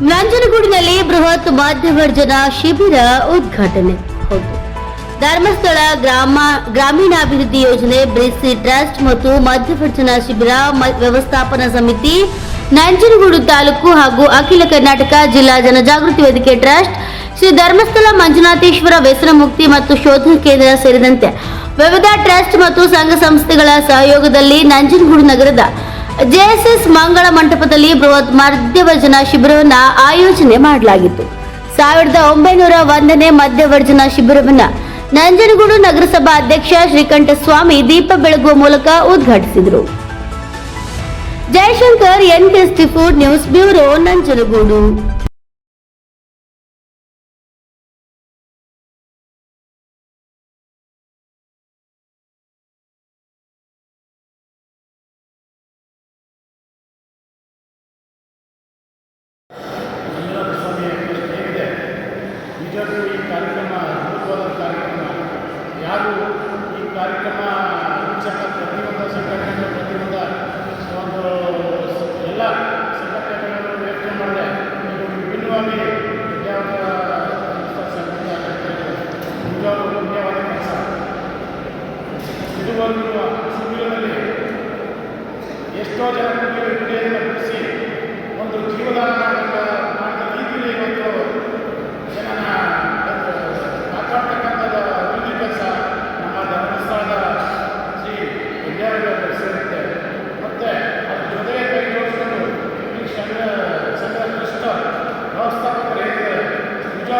ನಂಜನಗೂಡಿನಲ್ಲಿ ಬೃಹತ್ ಮಧ್ಯವರ್ಜನ ಶಿಬಿರ ಉದ್ಘಾಟನೆ. ಧರ್ಮಸ್ಥಳ ಗ್ರಾಮ, ಗ್ರಾಮೀಣಾಭಿವೃದ್ಧಿ ಯೋಜನೆ ಬ್ರಿಸಿ ಟ್ರಸ್ಟ್ ಮತ್ತು ಮಧ್ಯವರ್ಜನ ಶಿಬಿರ ವ್ಯವಸ್ಥಾಪನಾ ಸಮಿತಿ, ನಂಜನಗೂಡು ತಾಲೂಕು ಹಾಗೂ ಅಖಿಲ ಕರ್ನಾಟಕ ಜಿಲ್ಲಾ ಜನಜಾಗೃತಿ ವೇದಿಕೆ ಟ್ರಸ್ಟ್, ಶ್ರೀ ಧರ್ಮಸ್ಥಳ ಮಂಜುನಾಥೇಶ್ವರ ವ್ಯಸನ ಮುಕ್ತಿ ಮತ್ತು ಶೋಧ ಕೇಂದ್ರ ಸೇರಿದಂತೆ ವಿವಿಧ ಟ್ರಸ್ಟ್ ಮತ್ತು ಸಂಘ ಸಂಸ್ಥೆಗಳ ಸಹಯೋಗದಲ್ಲಿ ನಂಜನಗೂಡು ನಗರದ ಜೆಎಸ್ಎಸ್ ಮಂಗಳ ಮಂಟಪದಲ್ಲಿ ಬೃಹತ್ ಮಧ್ಯವರ್ಜನ ಶಿಬಿರವನ್ನ ಆಯೋಜನೆ ಮಾಡಲಾಗಿತ್ತು. ಸಾವಿರದ ಒಂಬೈನೂರ ಒಂದನೇ ಮಧ್ಯವರ್ಜನ ಶಿಬಿರವನ್ನ ನಂಜನಗೂಡು ನಗರಸಭಾ ಅಧ್ಯಕ್ಷ ಶ್ರೀಕಂಠಸ್ವಾಮಿ ದೀಪ ಬೆಳಗುವ ಮೂಲಕ ಉದ್ಘಾಟಿಸಿದರು. Jayashankar N news bureau, Nanjangud. ಈ ಕಾರ್ಯಕ್ರಮ ಅದ್ಭುತವಾದ ಕಾರ್ಯಕ್ರಮ ಯಾರು ಈ ಕಾರ್ಯಕ್ರಮ ಪ್ರತಿಯೊಂದು ಸಂಘಟನೆಗಳು ಪ್ರತಿಯೊಂದು ಒಂದು ಎಲ್ಲ ಸಂಘಟನೆಗಳನ್ನು ಯೋಚನೆ ಮಾಡಿದೆ ಇದು ವಿಭಿನ್ನವಾಗಿ ವಿದ್ಯಾವಂತರ ಸಂಘಟನೆ ಆಗ್ತಾ ಇದೆ. ಪುಣ್ಯವಾದ ಶಿಬಿರದಲ್ಲಿ ಎಷ್ಟೋ ಜನ ಒಂದು ಜೀವದಾನ ಮಾಡಿದ ಮಾಡಿದ ರೀತಿಯಲ್ಲಿ ಇವತ್ತು ಜನನ ಕಾಪಾಡ್ತಕ್ಕಂಥದ್ದು ಅಭಿವೃದ್ಧಿ ಕೆಲಸ ನಮ್ಮ ಧರ್ಮಸ್ಥಳದ ಶ್ರೀ ವಿದ್ಯಾರ್ಥಿಗಳು ಸೇರುತ್ತೆ ಮತ್ತು ಅದ್ರ ಜೊತೆಗೆ ಕೈ ಜೋಡಿಸ್ಕೊಂಡು ಈ ಸಂಘ ಸಂಘ ಟ್ರಸ್ಟ್ ವ್ಯವಸ್ಥಾಪಕರು ಏನಿದ್ದಾರೆ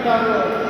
ఉంటారో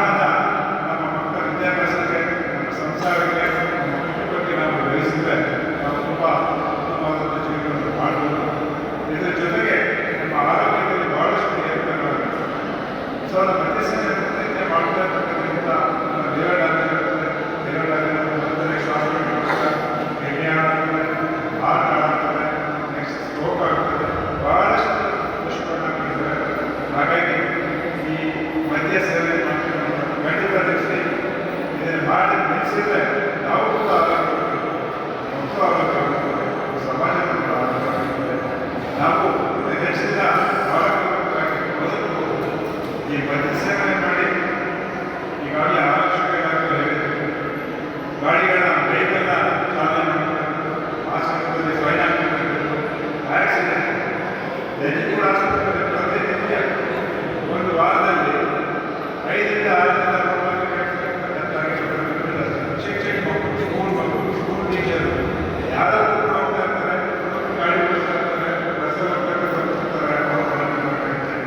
ಸಿಗಲಿ ನಾವು ಕೂಡ ಆರಾಮ